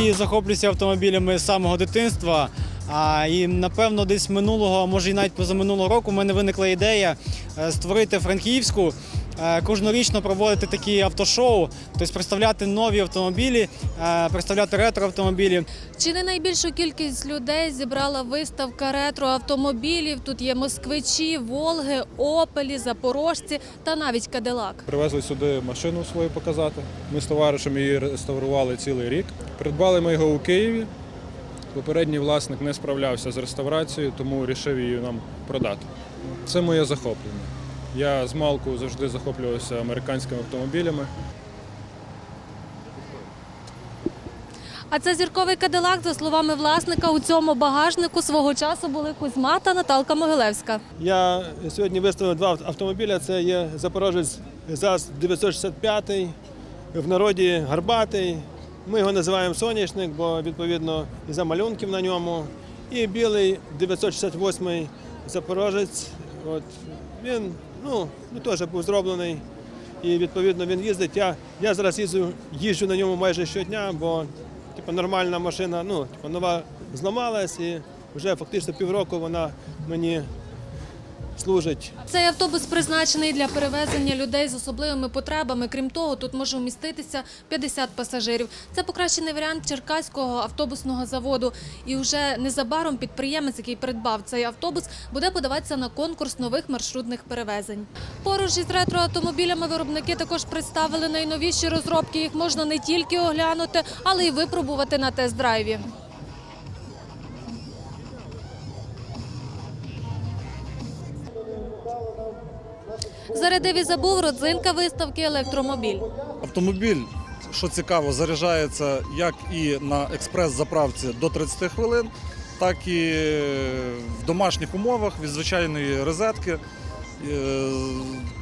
І захоплююся автомобілями з самого дитинства. А і напевно, десь минулого, може і навіть позаминулого року, в мене виникла ідея е, створити Франківську. Е, Кожнорічно проводити такі автошоу, тобто представляти нові автомобілі, е, представляти ретро-автомобілі. Чи не найбільшу кількість людей зібрала виставка ретро автомобілів? Тут є москвичі, Волги, Опелі, Запорожці та навіть Кадилак. Привезли сюди машину свою показати. Ми з товаришем її реставрували цілий рік. Придбали ми його у Києві. Попередній власник не справлявся з реставрацією, тому вирішив її нам продати. Це моє захоплення. Я з малку завжди захоплювався американськими автомобілями. А це зірковий Кадилак, за словами власника, у цьому багажнику свого часу були Кузьма та Наталка Могилевська. Я сьогодні виставив два автомобіля. Це є Запорожець ЗАЗ 965, в народі Гарбатий. Ми його називаємо соняшник, бо відповідно і за малюнків на ньому. І білий 968 Запорожець. От він ну, ну, теж був зроблений. І відповідно він їздить. Я, я зараз їздю, їжджу на ньому майже щодня, бо типу, нормальна машина, ну, типу, нова зламалась і вже фактично півроку вона мені служить. Цей автобус призначений для перевезення людей з особливими потребами. Крім того, тут може вміститися 50 пасажирів. Це покращений варіант Черкаського автобусного заводу. І вже незабаром підприємець, який придбав цей автобус, буде подаватися на конкурс нових маршрутних перевезень. Поруч із ретроавтомобілями виробники також представили найновіші розробки. Їх можна не тільки оглянути, але й випробувати на тест-драйві. Зарядив і забув родзинка виставки електромобіль. Автомобіль, що цікаво, заряджається як і на експрес-заправці до 30 хвилин, так і в домашніх умовах від звичайної розетки. Е,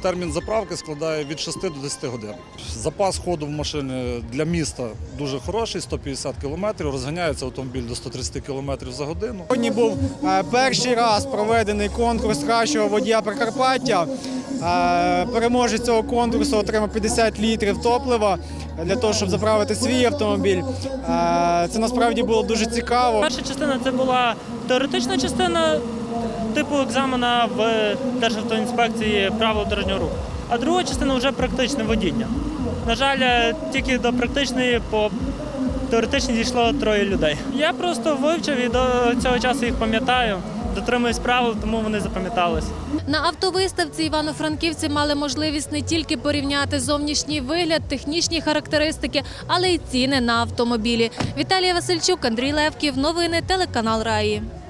Термін заправки складає від 6 до 10 годин. Запас ходу в машини для міста дуже хороший, 150 км. Розганяється автомобіль до 130 км за годину. Сьогодні був е, перший раз проведений конкурс кращого водія Прикарпаття. Переможець цього конкурсу отримав 50 літрів топлива для того, щоб заправити свій автомобіль. Це насправді було дуже цікаво. Перша частина це була теоретична частина типу екзамена в Державтоінспекції правил дорожнього руху. А друга частина вже практичне водіння. На жаль, е, тільки до практичної по теоретичній дійшло троє людей. Я просто вивчив і до цього часу їх пам'ятаю. Дотримуюсь правил, тому вони запам'ятались. На автовиставці івано-франківці мали можливість не тільки порівняти зовнішній вигляд, технічні характеристики, але й ціни на автомобілі. Віталія Васильчук, Андрій Левків. Новини телеканал Раї.